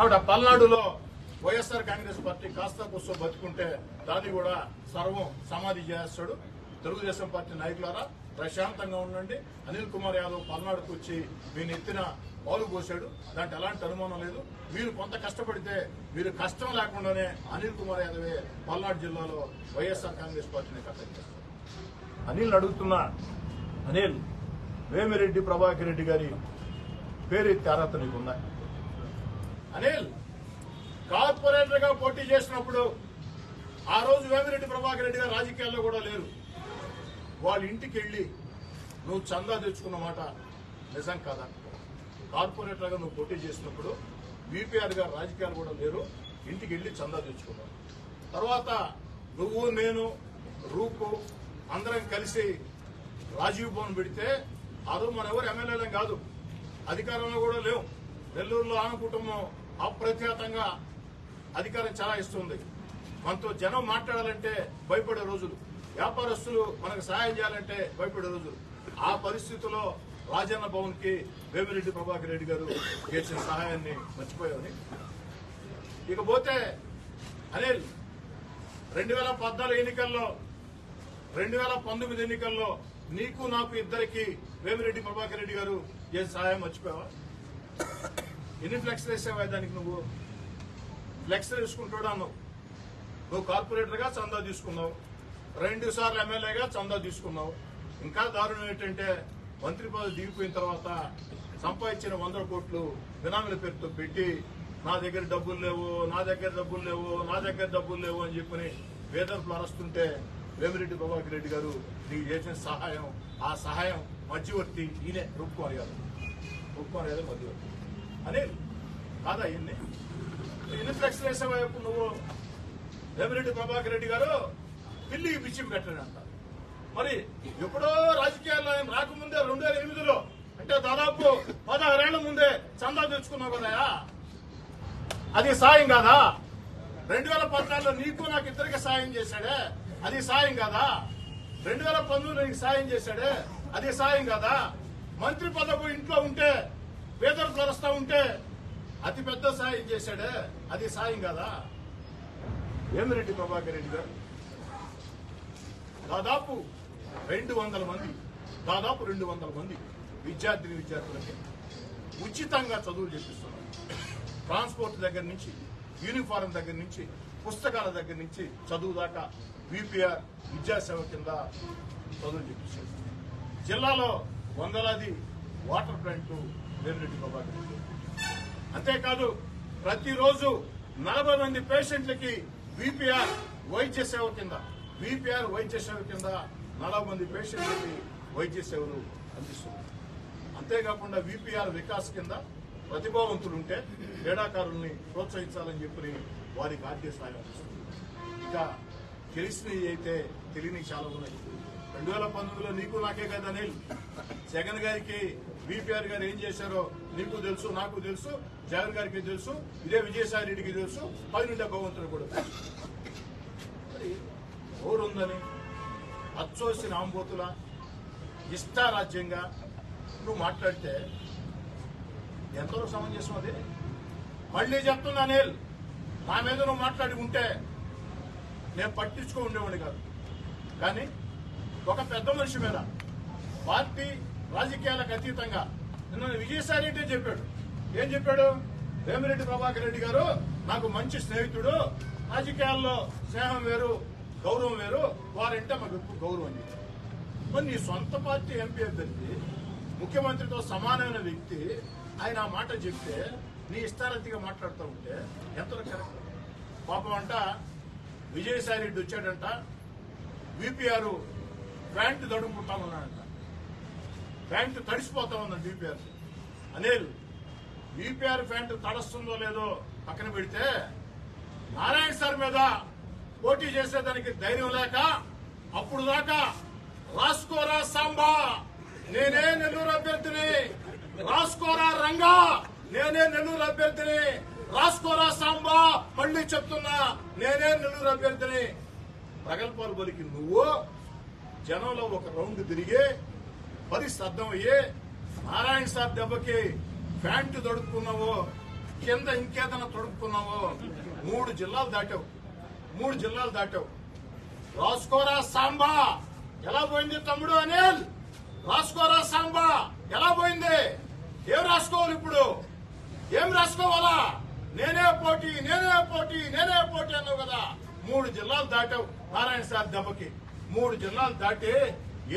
కాబట్టి ఆ పల్నాడులో వైఎస్ఆర్ కాంగ్రెస్ పార్టీ కాస్త కూర్చో బతుకుంటే దాన్ని కూడా సర్వం సమాధి చేస్తాడు. తెలుగుదేశం పార్టీ నాయకులారా ప్రశాంతంగా ఉండండి. అనిల్ కుమార్ యాదవ్ పల్నాడుకు వచ్చి మీ నెత్తిన పాలు పోశాడు. దాంట్లో ఎలాంటి అనుమానం లేదు. మీరు కొంత కష్టపడితే మీరు కష్టం లేకుండానే అనిల్ కుమార్ యాదవే పల్నాడు జిల్లాలో వైఎస్ఆర్ కాంగ్రెస్ పార్టీని కట్టడిస్తారు అనిల్ అడుగుతున్నా అనిల్ వేమిరెడ్డి ప్రభాకర్ రెడ్డి గారి పేరెత్తి అర్హత నీకున్నాయి అనిల్ కార్పొరేటర్గా పోటీ చేసినప్పుడు ఆ రోజు వేమిరెడ్డి ప్రభాకర్ రెడ్డి గారు రాజకీయాల్లో కూడా లేరు. వాళ్ళ ఇంటికి వెళ్ళి నువ్వు చందా తెచ్చుకున్న మాట నిజం కాదా? కార్పొరేటర్గా నువ్వు పోటీ చేసినప్పుడు బీపీఆర్ గారు రాజకీయాలు కూడా లేరు ఇంటికి వెళ్ళి చందా తెచ్చుకున్నావు తర్వాత నువ్వు నేను రూపు అందరం కలిసి రాజీవ్ భవన్ పెడితే ఆ రోజు మన ఎవరు ఎమ్మెల్యేలం కాదు. అధికారంలో కూడా లేవు. నెల్లూరులో ఆమె కుటుంబం అప్రఖ్యాతంగా అధికారం చాలా ఇస్తుంది మనతో జనం మాట్లాడాలంటే భయపడే రోజులు. వ్యాపారస్తులు మనకు సహాయం చేయాలంటే భయపడే రోజులు. ఆ పరిస్థితుల్లో రాజన్న భవన్కి వేమిరెడ్డి ప్రభాకర్ రెడ్డి గారు చేసిన సహాయాన్ని మర్చిపోయామని ఇకపోతే అనిల్ రెండు వేల పద్నాలుగు ఎన్నికల్లో రెండు వేల పంతొమ్మిది ఎన్నికల్లో నీకు నాకు ఇద్దరికి వేమిరెడ్డి ప్రభాకర్ రెడ్డి గారు చేసిన సహాయం మర్చిపోయావా? ఎన్ని ఫ్లెక్స్ వేసావా దానికి నువ్వు? ఫ్లెక్స్ వేసుకుంటాడు అన్నావు. నువ్వు కార్పొరేటర్గా చందా తీసుకున్నావు. రెండు సార్లు ఎమ్మెల్యేగా చందా తీసుకున్నావు. ఇంకా దారుణం ఏంటంటే మంత్రి పదవి దిగిపోయిన తర్వాత సంపాదించిన వందల కోట్లు బినామీల పేరుతో పెట్టి నా దగ్గర డబ్బులు లేవు నా దగ్గర డబ్బులు లేవు నా దగ్గర డబ్బులు లేవు అని చెప్పని వేదర్పులు అరస్తుంటే వేమిరెడ్డి ప్రభాకర్ రెడ్డి గారు నీకు చేసిన సహాయం ఆ సహాయం మధ్యవర్తి ఈయనే రూపుకుమార్ గారు. రూపుకుమార్ గారు మధ్యవర్తి. అనేది కాదా ఇన్ని ఎన్ని ఫ్లెక్స్ వేసావా ఇప్పుడు నువ్వు రేమిరెడ్డి ప్రభాకర్ రెడ్డి గారు పిల్లికి పిచ్చి పెట్టాడంట మరి ఎప్పుడో రాజకీయాల్లో ఆయన రాకముందే రెండు వేల ఎనిమిదిలో అంటే దాదాపు పదహారేళ్ళ ముందే చందా తెచ్చుకున్నావు కదా. అది సాయం కాదా? రెండు వేల పద్నాలుగులో నీకు నాకు ఇద్దరికి సాయం చేశాడే? అది సాయం కాదా? రెండు వేల పంతొమ్మిది నీకు సాయం చేశాడే? అది సాయం కాదా? మంత్రి పదవి ఇంట్లో ఉంటే పేదలు కలుస్తా ఉంటే అతి పెద్ద సాయం చేశాడే అది సాయం కదా? ఏమిరెడ్డి ప్రభాకర్ రెడ్డి గారు? దాదాపు రెండు వందల మంది దాదాపు రెండు వందల మంది విద్యార్థిని విద్యార్థులకి ఉచితంగా చదువులు చెప్పిస్తున్నారు ట్రాన్స్పోర్ట్ దగ్గర నుంచి యూనిఫారం దగ్గర నుంచి పుస్తకాల దగ్గర నుంచి చదువు దాకా విపిఆర్ విద్యాసేవ కింద చదువులు చెప్పిస్తారు జిల్లాలో వందలాది వాటర్ ప్లాంట్లు వేమిరెడ్డి ప్రభాకర్ రెడ్డి అంతేకాదు ప్రతిరోజు నలభై మంది పేషెంట్లకి విపిఆర్ వైద్య సేవ కింద విపిఆర్ వైద్య సేవ కింద నలభై మంది పేషెంట్లకి వైద్య సేవలు అందిస్తున్నారు. అంతేకాకుండా విపిఆర్ వికాస్ కింద ప్రతిభావంతులుంటే క్రీడాకారుల్ని ప్రోత్సహించాలని చెప్పి వారికి ఆర్థిక సహాయం ఇక తెలిసినవి అయితే తెలియని చాలా ఉన్నాయి రెండు వేల పంతొమ్మిదిలో నీకు నాకే కదా అనిల్? జగన్ గారికి బీపీఆర్ గారు ఏం చేశారో నీకు తెలుసు నాకు తెలుసు జగన్ గారికి తెలుసు ఇదే విజయసాయి రెడ్డికి తెలుసు పైనుండే భగవంతుడు కూడా తెలుసు. మరి ఎవరుందని? అచ్చోసిన ఇష్టారాజ్యంగా? నువ్వు మాట్లాడితే ఎంతవరకు సమంజసం అది? మళ్ళీ చెప్తున్నా అనిల్ నా మీద నువ్వు మాట్లాడి ఉంటే నేను పట్టించుకో ఉండేవాడిని కాదు. కానీ ఒక పెద్ద మనిషి మీద పార్టీ రాజకీయాలకు అతీతంగా నిన్న విజయసాయి రెడ్డి చెప్పాడు. ఏం చెప్పాడు? వేమిరెడ్డి ప్రభాకర్ రెడ్డి గారు నాకు మంచి స్నేహితుడు రాజకీయాల్లో స్నేహం వేరు గౌరవం వేరు వారంటే మాకు ఎప్పుడు గౌరవం అని చెప్పాడు. మరి నీ సొంత పార్టీ ఎంపీ అభ్యర్థి ముఖ్యమంత్రితో సమానమైన వ్యక్తి ఆయన ఆ మాట చెప్తే నీ ఇష్టారతిగా మాట్లాడుతూ ఉంటే ఎంత కరెక్ట్? పాపం అంట విజయసాయి రెడ్డి వచ్చాడంట విపిఆర్ ప్యాంటు తడుముకుంటా ఉన్నాడంట. ప్యాంటు తడిసిపోతా ఉందా డిపిఆర్ అనిల్ డిపిఆర్ ప్యాంటు తడుస్తుందో లేదో పక్కన పెడితే నారాయణ సార్ మీద పోటీ చేసేదానికి ధైర్యం లేక అప్పుడు దాకా రాసుకోరా సాంబా నేనే నెల్లూరు అభ్యర్థిని. రాసుకోరా రంగా నేనే నెల్లూరు అభ్యర్థిని. రాసుకోరా సాంబా మళ్ళీ చెప్తున్నా నేనే నెల్లూరు అభ్యర్థిని. ప్రగల్భాలు బలికి నువ్వు. జనంలో ఒక రౌండ్ తిరిగే పరిస్థితి అర్థమయ్యి నారాయణ సార్ దెబ్బకి ప్యాంటు తొడుక్కున్నావో కింద ఇంకేదైనా తొడుక్కున్నావో మూడు జిల్లాలు దాటావు. మూడు జిల్లాలు దాటావు. రాసుకోరా సాంబా! ఎలా పోయింది తమ్ముడు అనిల్? రాసుకోరా సాంబా! ఎలా పోయింది? ఏం రాసుకోవాలి ఇప్పుడు? ఏం రాసుకోవాలా? నేనే పోటీ నేనే పోటీ నేనే పోటీ అన్నావు కదా. మూడు జిల్లాలు దాటావు నారాయణ సార్ దెబ్బకి. మూడు జిల్లాలు దాటి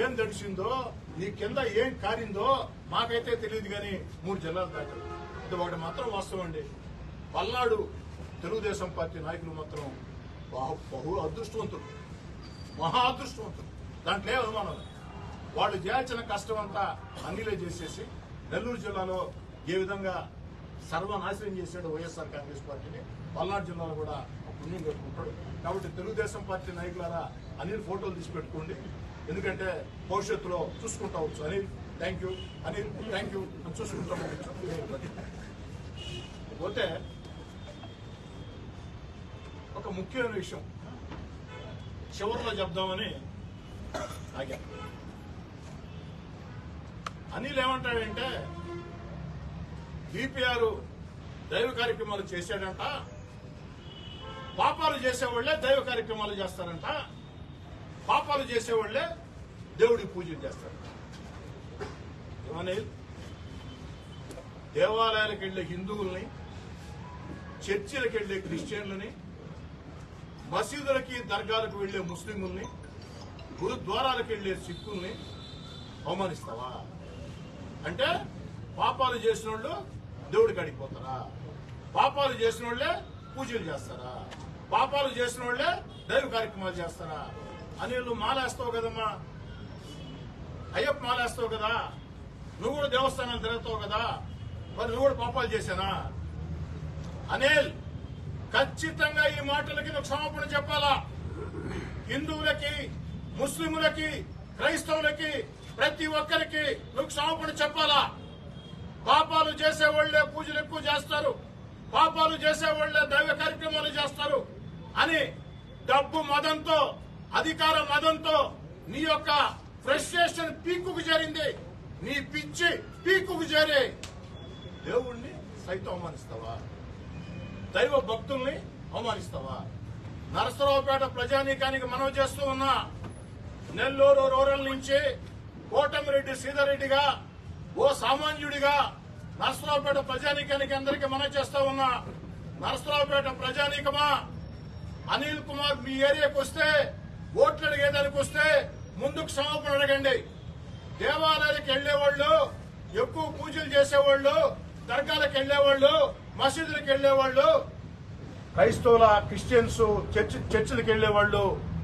ఏం తడిసిందో నీ కింద ఏం కారిందో మాకైతే తెలియదు కానీ మూడు జిల్లాలు దాటారు. ఇది ఒకటి మాత్రం వాస్తవం అండి. పల్నాడు తెలుగుదేశం పార్టీ నాయకులు మాత్రం బహు అదృష్టవంతుడు అదృష్టవంతులు. మహా అదృష్టవంతులు. దాంట్లో ఏ అనుమానం వాళ్ళు చేయాల్సిన కష్టం అంతా అన్నిలే చేసేసి నెల్లూరు జిల్లాలో ఏ విధంగా సర్వనాశనం చేశాడు వైఎస్ఆర్ కాంగ్రెస్ పార్టీని. పల్నాడు జిల్లాలో కూడా పుణ్యం కట్టుకుంటాడు కాబట్టి తెలుగుదేశం పార్టీ నాయకులారా అనిల్ ఫోటోలు తీసి పెట్టుకోండి. ఎందుకంటే భవిష్యత్తులో చూసుకుంటా వచ్చు Anil thank you Anil thank you అని చూసుకుంటా పోతే ఒక ముఖ్యమైన విషయం. చివరిలో చెప్దామని ఆగా. అనిల్ ఏమంటాడంటే బీపీఆర్ దైవ కార్యక్రమాలు చేశాడంట. పాపాలు చేసేవాళ్ళే దైవ కార్యక్రమాలు చేస్తారంట. పాపాలు చేసేవాళ్ళే దేవుడికి పూజలు చేస్తారంట దేవాలయాలకు వెళ్ళే హిందువుల్ని చర్చిలకు వెళ్ళే క్రిస్టియన్లని మసీదులకి దర్గాలకు వెళ్ళే ముస్లింలని గురుద్వారాలకు వెళ్ళే సిక్కుల్ని అవమానిస్తావా? అంటే పాపాలు చేసిన వాళ్ళు దేవుడికి అడిగిపోతారా పాపాలు చేసిన వాళ్ళే పూజలు చేస్తారా? పాపాలు చేసిన వాళ్ళే దైవ కార్యక్రమాలు చేస్తారా? అని నువ్వు మాలేస్తావు కదమ్మా. అయ్యప్ప మాలేస్తావు కదా. నువ్వు కూడా దేవస్థానాలు తిరుగుతావు కదా. మరి నువ్వు కూడా పాపాలు చేశానా? అనిల్ ఖచ్చితంగా ఈ మాటలకి నువ్వు క్షమాపణ చెప్పాలా? హిందువులకి ముస్లింలకి క్రైస్తవులకి ప్రతి ఒక్కరికి నువ్వు క్షమాపణ చెప్పాలా? పాపాలు చేసేవాళ్ళే పూజలు ఎక్కువ చేస్తారు. పాపాలు చేసేవాళ్ళే దైవ కార్యక్రమాలు చేస్తారు అని డబ్బు మదంతో అధికార మదంతో నీ యొక్క ఫ్రస్ట్రేషన్ పీకుకు చేరింది. నీ పిచ్చి పీకుకు చేరి దేవుణ్ణి సైతం అవమానిస్తావా? దైవ భక్తుల్ని అవమానిస్తావా? నరసరావుపేట ప్రజానీకానికి మనవి చేస్తూ ఉన్నా నెల్లూరు రూరల్ నుంచి కోటమిరెడ్డి సీతారెడ్డిగా ఓ సామాన్యుడిగా నరసరావుపేట ప్రజానీకానికి అందరికీ మనం చేస్తా ఉన్నా. నరసరావుపేట ప్రజానీకమా? అనిల్ కుమార్ మీ ఏరియాకి వస్తే ఓట్లు అడిగేదానికి వస్తే ముందుకు క్షమాపణ అడగండి. దేవాలయాలకు వెళ్ళేవాళ్ళు ఎక్కువ పూజలు చేసేవాళ్ళు దర్గాలకు వెళ్ళేవాళ్ళు మసీదులకు వెళ్ళేవాళ్ళు క్రైస్తవుల క్రిస్టియన్స్ చర్చ్ చర్చిలకు వెళ్ళేవాళ్ళు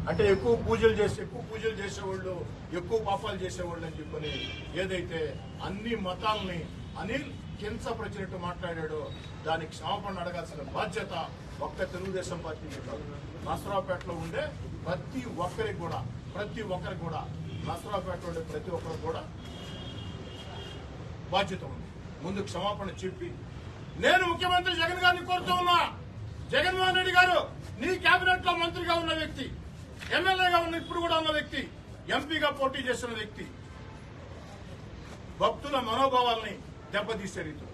అంటే ఎక్కువ పూజలు చేసి ఎక్కువ పూజలు చేసేవాళ్ళు ఎక్కువ పాపాలు చేసేవాళ్ళు అని చెప్పని ఏదైతే అన్ని మతాలని అనిల్ కించపరిచినట్టు మాట్లాడాడో దానికి క్షమాపణ అడగాల్సిన బాధ్యత ఒక్క తెలుగుదేశం పార్టీకి కాదు. నసరావుపేటలో ఉండే ప్రతి ఒక్కరికి కూడా ప్రతి ఒక్కరికి కూడా నసరావుపేటలో ఉండే ప్రతి ఒక్కరికి కూడా బాధ్యత ఉంది. ముందు క్షమాపణ చెప్పి నేను ముఖ్యమంత్రి జగన్ గారిని కోరుతూ ఉన్నా. జగన్మోహన్ రెడ్డి గారు నీ కేబినెట్లో మంత్రిగా ఉన్న వ్యక్తి. ఎమ్మెల్యేగా ఉన్న ఇప్పుడు కూడా ఉన్న వ్యక్తి ఎంపీగా పోటీ చేస్తున్న వ్యక్తి. భక్తుల మనోభావాల్ని దెబ్బతీసే రీతి.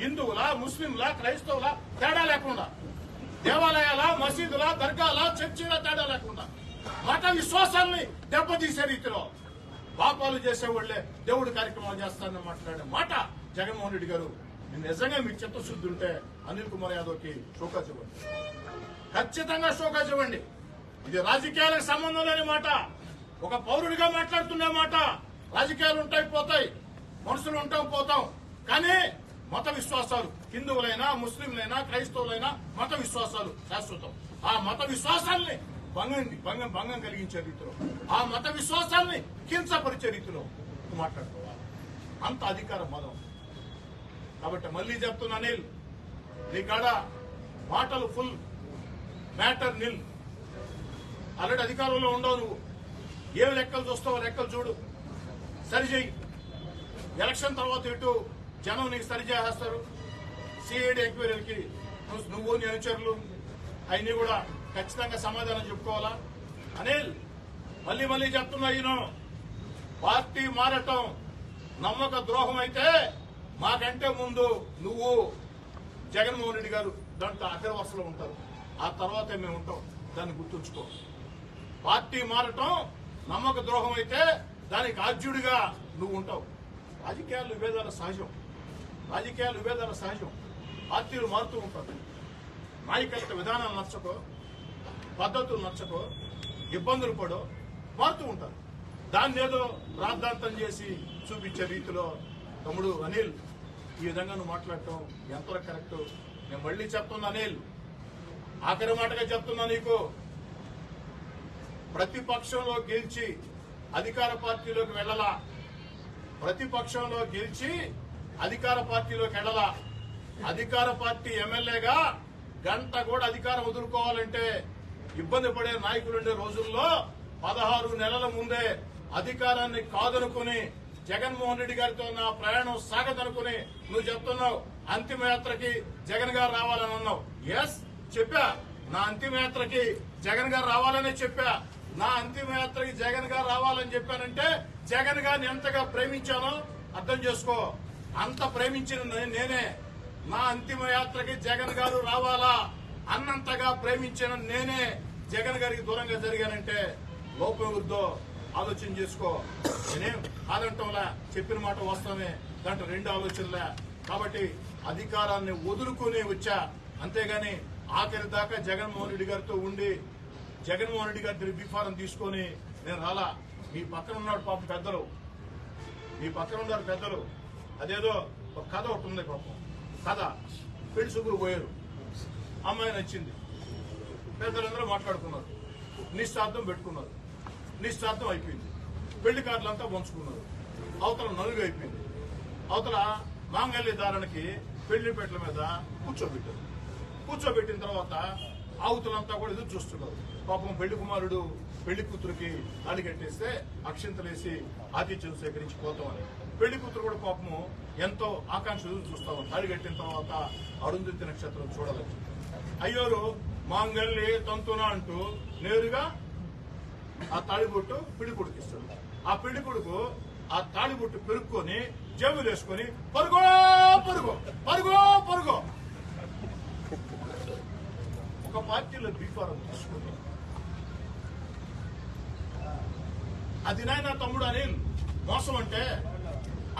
హిందువుల ముస్లింల క్రైస్తవుల తేడా లేకుండా దేవాలయాల మసీదుల దర్గాల చర్చిల తేడా లేకుండా మత విశ్వాసాల్ని దెబ్బతీసే రీతిలో పాపాలు చేసేవాళ్ళే దేవుడి కార్యక్రమాలు చేస్తానని మాట్లాడే మాట జగన్మోహన్ రెడ్డి గారు నిజంగా మీకు చిత్తశుద్ధి ఉంటే అనిల్ కుమార్ యాదవ్కి షోకాజ్ ఇవ్వండి ఖచ్చితంగా షోకాజ్ ఇవ్వండి ఇది రాజకీయాలకు సంబంధం లేని మాట. ఒక పౌరుడిగా మాట్లాడుతున్న మాట. రాజకీయాలు ఉంటాయి పోతాయి. మనుషులు ఉంటాం పోతాం. కానీ మత విశ్వాసాలు హిందువులైనా ముస్లింలైనా క్రైస్తవులైనా మత విశ్వాసాలు శాశ్వతం. ఆ మత విశ్వాసాల్ని భంగం భంగం భంగం కలిగించే రీతిలో ఆ మత విశ్వాసాల్ని కించపరిచే రీతిలో మాట్లాడుకోవాలి. అంత అధికార మదం. కాబట్టి మళ్ళీ చెప్తున్నా అనిల్ నీ కాడ మాటలు ఫుల్ మ్యాటర్ నిల్. ఆల్రెడీ అధికారంలో ఉండవు నువ్వు. ఏం లెక్కలు చూస్తావో లెక్కలు చూడు. సరిచేయి ఎలక్షన్ తర్వాత ఇటు జనం నీకు సరిచేస్తారు సిఐడి ఎంక్వైరీలకి నువ్వు- నీ అనుచరులు అవన్నీ కూడా ఖచ్చితంగా సమాధానం చెప్పుకోవాలా? అనిల్ మళ్ళీ మళ్ళీ చెప్తున్నా ఈయన. పార్టీ మారటం నమ్మక ద్రోహం అయితే మాకంటే ముందు నువ్వు జగన్మోహన్ రెడ్డి గారు దాంట్లో అగ్రవరుసలో ఉంటారు. ఆ తర్వాతే మేము ఉంటాం. దాన్ని గుర్తుంచుకో. పార్టీ మారటం నమ్మక ద్రోహం అయితే దానికి ఆద్యుడిగా నువ్వు ఉంటావు. రాజకీయాలు విభేదాల సహజం. రాజకీయాలు విభేదాల సహజం. పార్టీలు మారుతూ ఉంటారు నాయకత్వ విధానాలు నచ్చకో పద్ధతులు నచ్చకో ఇబ్బందులు పడో మారుతూ ఉంటారు. దాన్ని ఏదో రాద్ధాంతం చేసి చూపించే రీతిలో తమ్ముడు అనిల్ ఈ విధంగా నువ్వు మాట్లాడటం ఎంతవరకు కరెక్ట్? నేను మళ్ళీ చెప్తున్నా అనిల్. ఆఖరి మాటగా చెప్తున్నా నీకు. ప్రతిపక్షంలో గెలిచి అధికార పార్టీలోకి వెళ్ళలా? ప్రతిపక్షంలో గెలిచి అధికార పార్టీలోకి వెళ్ళలా? అధికార పార్టీ ఎమ్మెల్యేగా గంట కూడా అధికారం వదులుకోవాలంటే ఇబ్బంది పడే నాయకులుండే రోజుల్లో పదహారు నెలల ముందే అధికారాన్ని కాదనుకుని జగన్మోహన్ రెడ్డి గారితో నా ప్రయాణం సాగదనుకుని నువ్వు చెప్తున్నావు అంతిమయాత్రకి జగన్ గారు రావాలని అన్నావు. ఎస్ చెప్పా. నా అంతిమయాత్రకి జగన్ గారు రావాలనే చెప్పా. నా అంతిమయాత్రకి జగన్ గారు రావాలని చెప్పానంటే జగన్ గారిని ఎంతగా ప్రేమించానో అర్థం చేసుకో. అంత ప్రేమించిన నేనే నా అంతిమయాత్రకి జగన్ గారు రావాలా అన్నంతగా ప్రేమించిన నేనే జగన్ గారికి దూరంగా జరిగానంటే లోపం వృద్ధో ఆలోచన చేసుకో. నేనేం కాదంటంలా చెప్పిన మాట వస్తామే దాంట్లో రెండు ఆలోచనలే. కాబట్టి అధికారాన్ని వదులుకుని వచ్చా. అంతేగాని ఆఖరి దాకా జగన్మోహన్ రెడ్డి గారితో ఉండి జగన్మోహన్ రెడ్డి గారి బిఫారం తీసుకొని నేను రాలా. మీ పక్కన ఉన్నాడు పాపం పెద్దలు. మీ పక్కన ఉన్నారు పెద్దలు. అదేదో ఒక కథ ఒకటి ఉంది పాపం. కథ. పెళ్ళి సుగురు పోయారు. అమ్మాయి నచ్చింది. పెద్దలందరూ మాట్లాడుకున్నారు. నిశ్చార్థం పెట్టుకున్నారు. నిశ్చార్థం అయిపోయింది. పెళ్ళి కార్డులంతా పంచుకున్నారు. అవతల నలుగు అయిపోయింది. అవతల మాంగల్య ధారణకి పెళ్ళి పెట్టల మీద కూర్చోబెట్టారు. కూర్చోబెట్టిన తర్వాత ఆవుతులంతా కూడా ఎదురు చూస్తున్నారు. పాపం పెళ్ళి కుమారుడు పెళ్ళి కూతురికి తాళి కట్టేస్తే అక్షింతలేసి ఆతిథ్యం సేకరించి పోతామని పెళ్ళి కూతురు కూడా పాపము ఎంతో ఆకాంక్ష చూస్తాము తాళి కట్టిన తర్వాత అరుంధతి నక్షత్రం చూడాలని అయ్యోరు మాంగల్య తంతున అంటూ నేరుగా ఆ తాళిబొట్టు పెళ్ళి కొడుకు ఇస్తాడు. ఆ పెళ్ళి కొడుకు ఆ తాళిబొట్టు పెరుక్కొని జేబులు వేసుకొని పరుగో పరుగో పరుగో పరుగో. ఒక పార్టీలో బీఫారం తీసుకుంటాం అది నాయన తమ్ముడు అనిల్ మోసం అంటే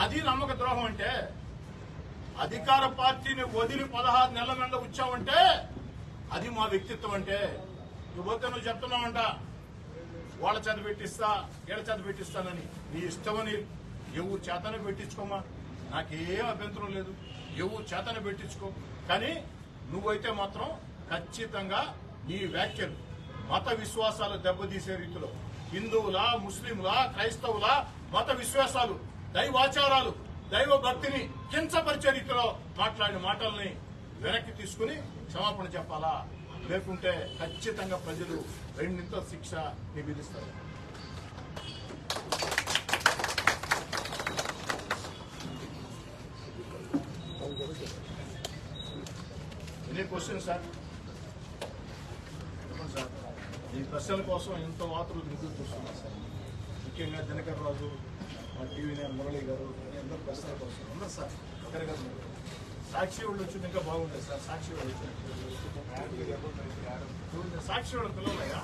అది నమ్మక ద్రోహం అంటే అధికార పార్టీని వదిలి పదహారు నెలల మీద వచ్చావంటే అది మా వ్యక్తిత్వం అంటే. నువ్వు నువ్వు చెప్తున్నావంట వాళ్ళ చేత పెట్టిస్తా వీళ్ళ చేత పెట్టిస్తానని. నీ ఇష్టమని ఎవరు చేతనే పెట్టించుకోమా? నాకేం అభ్యంతరం లేదు. ఎవరు చేతనే పెట్టించుకో. కానీ నువ్వైతే మాత్రం ఖచ్చితంగా నీ వ్యాఖ్యలు మత విశ్వాసాలు దెబ్బతీసే రీతిలో హిందువుల ముస్లింల క్రైస్తవుల మత విశ్వాసాలు దైవాచారాలు దైవ భక్తిని కించపరిచే రీతిలో మాట్లాడిన మాటల్ని వెనక్కి తీసుకుని క్షమాపణ చెప్పాలా? లేకుంటే ఖచ్చితంగా ప్రజలు రెండింత శిక్ష నివేదిస్తారు విధిస్తారు క్వశ్చన్ సార్ ఈ ప్రశ్నల కోసం ఎంతో వార్తలు ఎదురు చూస్తున్నారు సార్. ముఖ్యంగా దినకర్ రాజు మా టీవీ నేను మురళి గారు ఎంతో ప్రశ్నల కోసం ఉన్నారు సార్. ఒకరి గారు సాక్షి వాళ్ళు వచ్చింది ఇంకా బాగుంటుంది సార్. సాక్షి వాళ్ళు వచ్చింది సాక్షి వాళ్ళ పిల్లలయ్యా?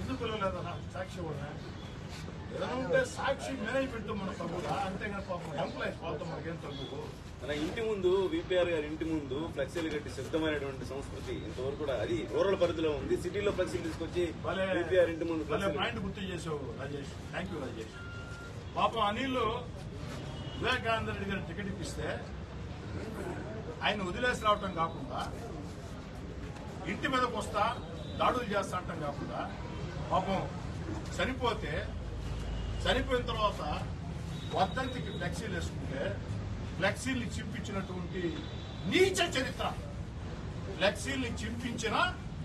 ఎందుకు పిల్లలేదన్నా సాక్షి వాళ్ళ ఏదైనా ఉంటే సాక్షి మేనేజ్మెంట్ మన తగ్గుదా అంతేగాని పాపం. ఎంప్లాయీస్ వాళ్ళతో మనకేం తగ్గు మన ఇంటి ముందు విపిఆర్ గారి ఇంటి ముందు ఫ్లెక్సీలు కట్టి సిద్ధమైనటువంటి సంస్కృతి ఇంతవరకు కూడా అది రూరల్ పరిధిలో ఉంది. సిటీలో ఫ్లెక్సీలు తీసుకొచ్చి విపిఆర్ ఇంటి ముందు పాయింట్ గుర్తు చేసావు రాజేష్. Thank you Rajesh. పాపం అనిల్ వివేకానంద రెడ్డి గారు టికెట్ ఇప్పిస్తే ఆయన వదిలేసి రావటం కాకుండా ఇంటి మీదకి వస్తా దాడులు చేస్తా అంటాం కాకుండా పాపం చనిపోతే చనిపోయిన తర్వాత వర్ధంతికి ఫ్లెక్సీలు వేసుకుంటే ఫ్లెక్సీల్ని చింపించినటువంటి నీచ చరిత్ర. ఫ్లెక్సీల్ని చింపించిన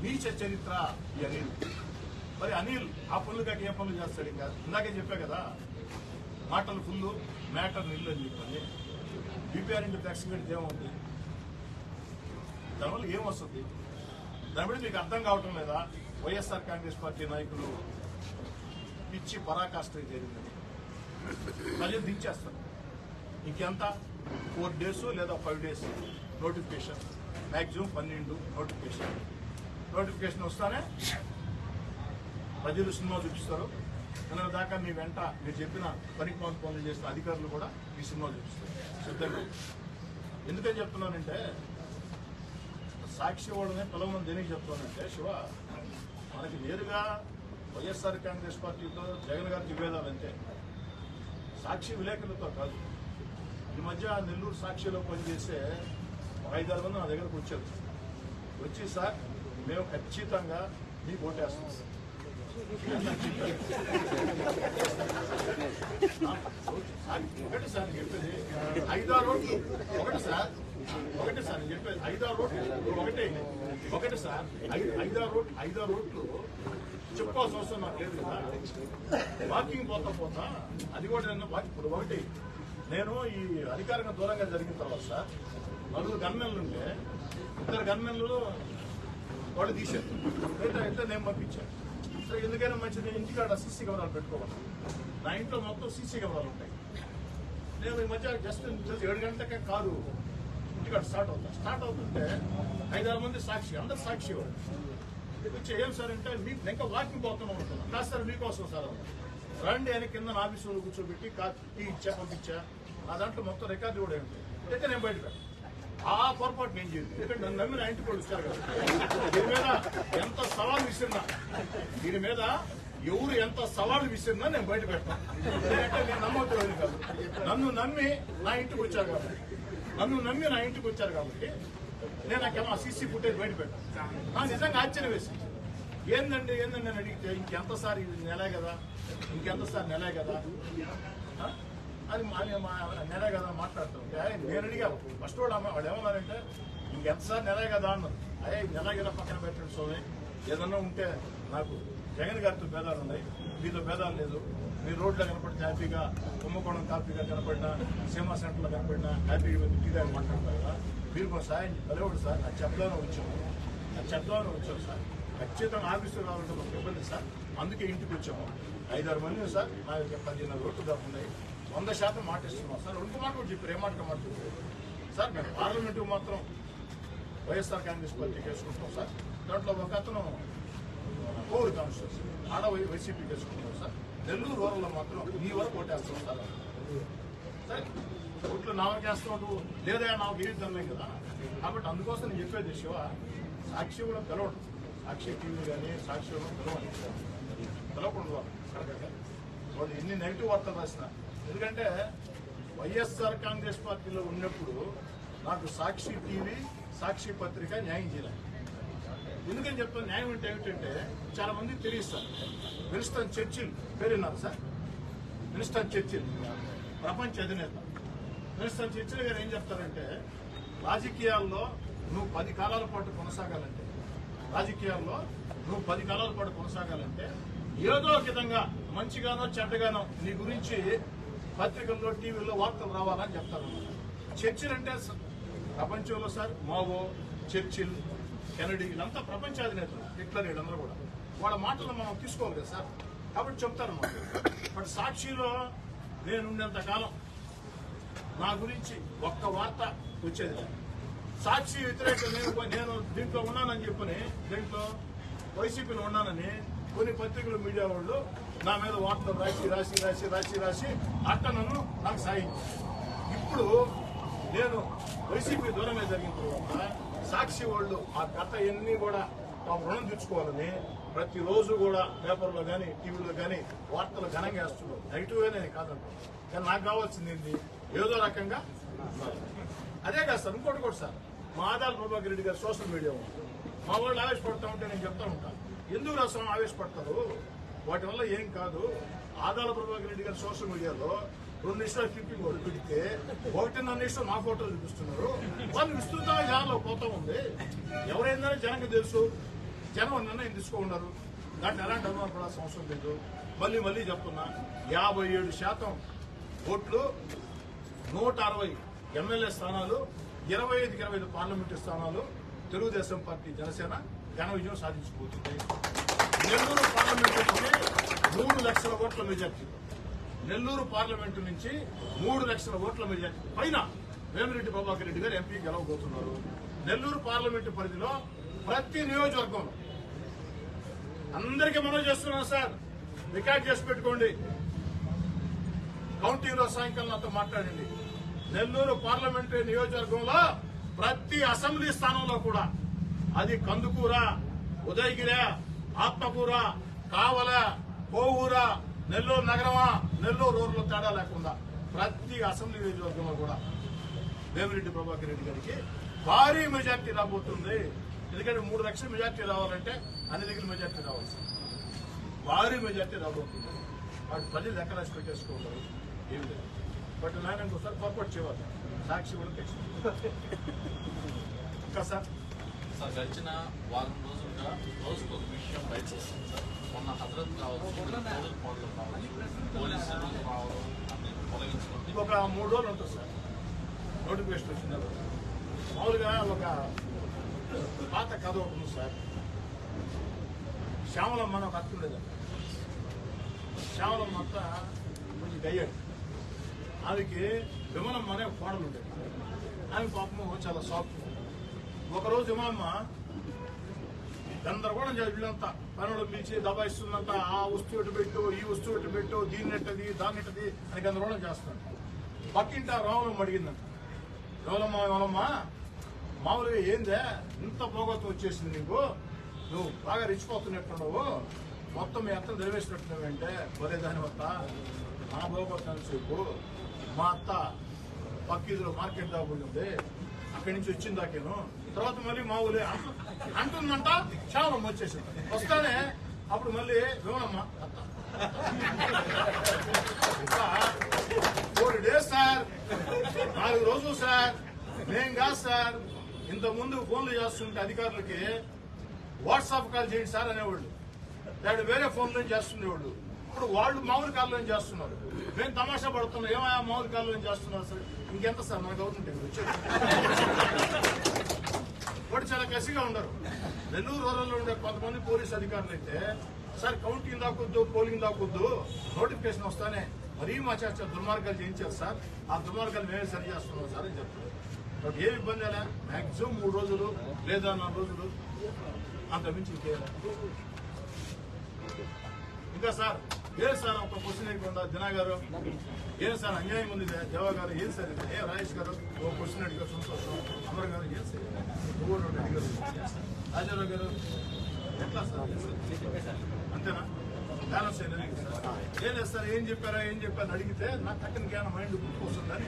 నీచ చరిత్ర ఈ అనిల్. మరి అనిల్ ఆ పనులు కాక ఏ పనులు చేస్తాడు ఇంకా? ఇందాకే చెప్పా కదా మాటలు ఫుల్ మ్యాటర్ నిల్లు అని చెప్పని బీపీఆర్ ఇంటి ఫ్లెక్స్ పెడితే ఏమవుతుంది దానివల్ల ఏమొస్తుంది దాని బట్టి మీకు అర్థం కావటం లేదా? వైఎస్ఆర్ కాంగ్రెస్ పార్టీ నాయకులు ఇచ్చి పరాకాష్ట జరిగిందని మళ్ళీ దించేస్తారు ఇంకెంత ఫోర్ డేస్ లేదా ఫైవ్ డేస్ నోటిఫికేషన్. మ్యాక్సిమం పన్నెండు నోటిఫికేషన్. నోటిఫికేషన్ వస్తానే ప్రజలు సినిమా చూపిస్తారు. నిన్న దాకా మీ వెంట మీరు చెప్పిన పనికి మాకు పనులు చేసిన అధికారులు కూడా ఈ సినిమా చూపిస్తారు. సిద్ధంగా ఎందుకని చెప్తున్నానంటే సాక్షి వాళ్ళని పిలవమని దేనికి చెప్తున్నానంటే శివ మనకి నేరుగా వైఎస్ఆర్ కాంగ్రెస్ పార్టీతో జగన్ గారి విభేదాలు అంతే సాక్షి విలేకరులతో కాదు. ఈ మధ్య నెల్లూరు సాక్షిలో పనిచేసే ఐదారు మంది నా దగ్గరకు వచ్చారు. వచ్చి సార్ మేము ఖచ్చితంగా మీకు ఓటేస్తాం సార్, ఒకటి సార్ చెప్పేది ఐదారు ఒకటి సార్ ఒకటి సార్ నేను చెప్పేది ఐదారు రోడ్లు ఒకటి ఒకటి సార్ ఐదారు రోడ్లు ఐదారు రోడ్లు చెప్పుకోవాల్సిన అవసరం నాకు లేదు కదా. వాకింగ్ పోతా పోతా అది కూడా నేను వాకి- ఇప్పుడు ఒకటి నేను ఈ అధికారంగా దూరంగా జరిగిన తర్వాత సార్ నలుగురు గన్మెన్లు ఉంటే ఇద్దరు గన్మెన్లు వాళ్ళు తీశారు. అయితే అయితే నేను పంపించాను. సరే ఎందుకైనా మంచిది ఇంటికాడ సీసీ కెమెరాలు పెట్టుకోవాలి. నా ఇంట్లో మొత్తం సీసీ కెమెరాలు ఉంటాయి. నేను ఈ మధ్య జస్ట్ ఏడు గంటలకే కారు ఇంటికాడ స్టార్ట్ అవుతుంది స్టార్ట్ అవుతుంటే ఐదారు మంది సాక్షి అందరు సాక్షి వాళ్ళు వచ్చి ఏం సార్ అంటే మీకు ఇంకా వాకింగ్ పోతున్నాం అనుకున్నాను కాదు సార్ మీకోసం సార్ రండి అని కింద నా ఆఫీసులో కూర్చోబెట్టి టీ ఇచ్చా పంపించా. నా దాంట్లో మొత్తం రికార్డు కూడా ఏంటి అయితే నేను బయట ఆ పొరపాటు నేను చేయదు ఎందుకంటే నన్ను నమ్మిన ఇంటికి వాళ్ళు ఇస్తారు కదా. దీని మీద ఎంత సవాల్ విసిరినా దీని మీద ఎవరు ఎంత సవాళ్ళు విసిరినా నేను బయట పెడతాను నేను నమ్మకం కాదు. నన్ను నమ్మి నా ఇంటికి వచ్చారు కాబట్టి నన్ను నమ్మి నా ఇంటికి వచ్చారు కాబట్టి నేను నాకేమో సీసీ ఫుటేజ్ బయట పెట్టాను. నా నిజంగా ఆశ్చర్యం వేసింది. ఏందండి ఏందండి అని అడిగితే ఇంకెంతసారి ఇది నెలే కదా? ఇంకెంతసారి నెలే కదా? అది నెలే కదా మాట్లాడతాం. నేను అడిగా ఫస్ట్ వాడు అమ్మ వాళ్ళు ఏమన్నారంటే ఇంకెంతసారి నెలే కదా అన్నారు. అదే నెలే కదా పక్కన పెట్టండి సోమే ఏదన్నా ఉంటే నాకు జగన్ గారితో భేదాలు ఉన్నాయి. మీతో భేదాలు లేదు. మీ రోడ్లో కనపడితే హ్యాపీగా కుంభకోణం హ్యాపీగా కనపడినా సీమా సెంటర్లో కనపడినా హ్యాపీగా టీ దగ్గర మాట్లాడతారు కదా? మీరు మా సాయం తెలియదు సార్ అది చెప్దామని వచ్చాము. అది చెప్దామని వచ్చాము సార్. ఖచ్చితంగా ఆఫీసులో రావాలంటే మాకు ఇబ్బంది సార్. అందుకే ఇంటికి వచ్చాము. ఐదారు మంది సార్. మా యొక్క పదిహేను రోడ్లు దాకా ఉన్నాయి. వంద శాతం మాట ఇస్తున్నాం సార్. రెండు మాట కూడా చెప్పారు. ఏ మాట మాట చెప్పారు. సార్ మేము పార్లమెంటు మాత్రం వైఎస్ఆర్ కాంగ్రెస్ పార్టీ చేసుకుంటాం సార్. దాంట్లో ఒక అతను కోవిడ్ కాన్స్టిట్యూన్సీ ఆడ వై- వైసీపీ వేసుకుంటాం సార్. నెల్లూరు రూరల్లో మాత్రం మీ వరకు ఓటేస్తాం ఉంటారు ఓట్లు నావకి వేస్తున్నాడు లేదా నాకు ఏది కదా. కాబట్టి అందుకోసం నేను చెప్పేది శివ సాక్షి కూడా పిలవడు. సాక్షి టీవీ కానీ సాక్షి కూడా పిలవాలి పిలవకుండా వాళ్ళు. ఎన్ని నెగిటివ్ వార్తలు రాసిన. ఎందుకంటే వైఎస్ఆర్ కాంగ్రెస్ పార్టీలో ఉన్నప్పుడు నాకు సాక్షి టీవీ సాక్షి పత్రిక న్యాయం చేయాలి ఎందుకని చెప్తాను న్యాయం అంటే ఏమిటంటే చాలా మంది తెలియదు సార్ విన్స్టన్ చర్చిల్ పేరున్నారు సార్. విన్స్టన్ చర్చిల్ ప్రపంచ అధినేత. విన్స్టన్ చర్చిల్ గారు ఏం చెప్తారంటే రాజకీయాల్లో నువ్వు పది కాలాల పాటు కొనసాగాలంటే రాజకీయాల్లో నువ్వు పది కాలాల పాటు కొనసాగాలంటే ఏదో ఒక విధంగా మంచిగానో చెడ్డగానో నీ గురించి పత్రికల్లో టీవీలో వార్తలు రావాలని చెప్తారు చర్చిల్ అంటే ప్రపంచంలో సార్ మావో చర్చిల్ కెనడీ వీళ్ళంతా ప్రపంచాధినేతలు హిట్లర్ వీళ్ళందరూ కూడా. వాళ్ళ మాటలు మనం తీసుకోవాలి కదా సార్? కాబట్టి చెప్తారు మాకు. బట్ సాక్షిలో నేను ఉండేంత కాలం నా గురించి ఒక్క వార్త వచ్చేది సాక్షి వ్యతిరేక నేను నేను దీంట్లో ఉన్నానని చెప్పని దీంట్లో వైసీపీలో ఉన్నానని కొన్ని పత్రికలు మీడియా వాళ్ళు నా మీద వార్తలు రాసి రాసి రాసి రాసి రాసి అట్ట నన్ను నాకు సాగింది ఇప్పుడు నేను వైసీపీ దూరమే జరిగిన తర్వాత సాక్షి వాళ్ళు ఆ కథ ఎన్ని కూడా తాము రుణం తీర్చుకోవాలని ప్రతిరోజు కూడా పేపర్లో కానీ టీవీలో కానీ వార్తలు ఘనంగా వేస్తున్నారు. నెగిటివ్గా నేను కాదంటాను కానీ నాకు కావాల్సింది ఏంటి ఏదో రకంగా అదే కాదు సార్ ఇంకోటి కూడా సార్. మా ఆదాల ప్రభాకర్ రెడ్డి గారు సోషల్ మీడియా ఉంది. మా వాళ్ళు ఆవేశపడతా ఉంటే నేను చెప్తా ఉంటాను ఎందుకు రాష్ట్రం ఆవేశపడతారు? వాటి వల్ల ఏం కాదు? ఆదాల ప్రభాకర్ రెడ్డి గారు సోషల్ మీడియాలో రెండు నిమిషాలు క్లిప్పింగ్ ఒకటి పెడితే ఒకటిన్నర నిమిషం నా ఫోటోలు చూపిస్తున్నారు. వాళ్ళు విస్తృతంగా జనాల్లో పోతా ఉంది. ఎవరైందని జనానికి తెలుసు. జనం నిర్ణయం తీసుకున్నారు దాంట్లో ఎలాంటి అనుమానం పడాల్సిన అవసరం లేదు. మళ్ళీ మళ్ళీ చెప్తున్నా యాభై ఏడు శాతం ఓట్లు నూట అరవై ఎమ్మెల్యే స్థానాలు ఇరవై ఐదుకి ఇరవై ఐదు పార్లమెంటు స్థానాలు తెలుగుదేశం పార్టీ జనసేన ఘన విజయం సాధించబోతుంది నెల్లూరు పార్లమెంటు మూడు లక్షల ఓట్ల మెజార్టీ. నెల్లూరు పార్లమెంటు నుంచి మూడు లక్షల ఓట్ల మెజార్టీ. పైన వేమిరెడ్డి ప్రభాకర్ రెడ్డి గారు ఎంపీ గెలవబోతున్నారు. నెల్లూరు పార్లమెంటు పరిధిలో ప్రతి నియోజకవర్గంలో అందరికీ మనం చేస్తున్నాం సార్. రికార్డ్ చేసి పెట్టుకోండి. కౌంటీలో సాయంకాలం నాతో మాట్లాడండి. నెల్లూరు పార్లమెంటరీ నియోజకవర్గంలో ప్రతి అసెంబ్లీ స్థానంలో కూడా అది కందుకూర ఉదయగిరి ఆత్మకూర కావల కోవూరా నెల్లూరు నగరమా? నెల్లూరు రోడ్లో తేడా లేకుండా ప్రతి అసెంబ్లీ నియోజకవర్గంలో కూడా దేవిరెడ్డి ప్రభాకర్ రెడ్డి గారికి భారీ మెజార్టీ రాబోతుంది. ఎందుకంటే మూడు లక్షల మెజార్టీ రావాలంటే అన్ని దగ్గర మెజార్టీ రావాలి సార్. భారీ మెజార్టీ రాబోతుంది. వాటి ప్రజలు ఎక్కడ రాసి పెట్టేసుకోగలరు ఏమి లేదు. బట్ నాయన ఇంకోసారి పొరపాటు చేయాలి సాక్షి కూడా ఇంకా సార్ సార్ గడిచిన వారం రోజులుగా రోజుకు ఒక విషయం బయట వస్తుంది కావచ్చు కోడలు కోడలు కావచ్చు పోలీసులు రావడం ఇంకొక మూడు రోజులు ఉంటుంది సార్. నోటిఫికేషన్ వచ్చింది మామూలుగా ఒక పాత కథ ఒకటి ఉంది సార్. శ్యామలమ్మ ఒక అత్త ఉండేది శ్యామలమ్మ అంత కొంచెం గయ్యాడు. ఆమెకి విమలమ్మ అనే కోడలు ఉండేది. ఆమె పాపము చాలా సాఫ్ట్ ఒకరోజు విమలమ్మ గందరగోళం కూడా వీళ్ళంతా పనులు పిలిచి దబాయిస్తుందంతా ఆ వస్తువు ఎటు పెట్టు ఈ వస్తువు ఎటు పెట్టు దీన్ని ఎట్టది దాన్ని ఎట్టది అని గందరగోళం చేస్తాడు పక్కింట రావులమ్మ అడిగిందంట. రావులమ్మ రావులమ్మ మామూలుగా ఏందే? ఇంత భోగత్వం వచ్చేసింది నీకు? నువ్వు బాగా రెచ్చిపోతున్నట్టున్నావు మొత్తం మీ అత్తను తెలివేసినట్టున్నావంటే పోలే దాని వత్త మా భోగత్వాన్ని చెప్పు. మా అత్త పక్కిదిలో మార్కెట్ దాకా ఉంది అక్కడి నుంచి వచ్చింది దాకేను తర్వాత మళ్ళీ మా ఊరే అంటుందంట క్షామం వచ్చేసింది. వస్తానే అప్పుడు మళ్ళీ విమలమ్మ ఫోర్ డేస్ సార్ నాలుగు రోజులు సార్ మేం కాదు సార్. ఇంత ముందు ఫోన్లు చేస్తుంటే అధికారులకి వాట్సాప్ కాల్ చేయండి సార్ అనేవాళ్ళు. లేకపోతే వేరే ఫోన్లో చేస్తుండేవాళ్ళు. ఇప్పుడు వాళ్ళు మామూలు కాల్లో చేస్తున్నారు? మేము తమాషా పడుతున్నాం. ఏమయ్యా మామూలు కాల్లో చేస్తున్నారు సార్? ఇంకెంత సార్? మన గవర్నమెంట్ వచ్చేది. కసిగా ఉండరు. నెల్లూరు రూరల్లో ఉండే కొంతమంది పోలీస్ అధికారులు అయితే సార్ కౌంటింగ్ దాకొద్దు పోలింగ్ దాకొద్దు నోటిఫికేషన్ వస్తానే. మరీ మా చర్చ దుర్మార్గాలు చేయించారు సార్. ఆ దుర్మార్గాలు మేమే సరి చేస్తున్నాం సార్ అని చెప్తున్నారు. నాకు ఏమి ఇబ్బంది అలా? మాక్సిమం మూడు రోజులు లేదా నాలుగు రోజులు అంత మించి ఇంకా సార్ ఏం సార్ ఒక క్వశ్చన్ అడగకుండా దినా గారు? ఏం సార్ అన్యాయం ఉంది దేవా గారు ఏం సార్ ఏ రాజేష్ గారు? ఒక క్వశ్చన్ అడిగారు సంతోషం. అమర్ గారు ఏం సార్ అడిగారు. రాజారావు గారు? ఎట్లా సార్? అంతేనా? బ్యాలెన్స్ అయినది ఏం లేదు సార్. ఏం చెప్పారా ఏం చెప్పారని అడిగితే నా తక్కన జ్ఞానం మైండ్ గుర్తుకొస్తుందని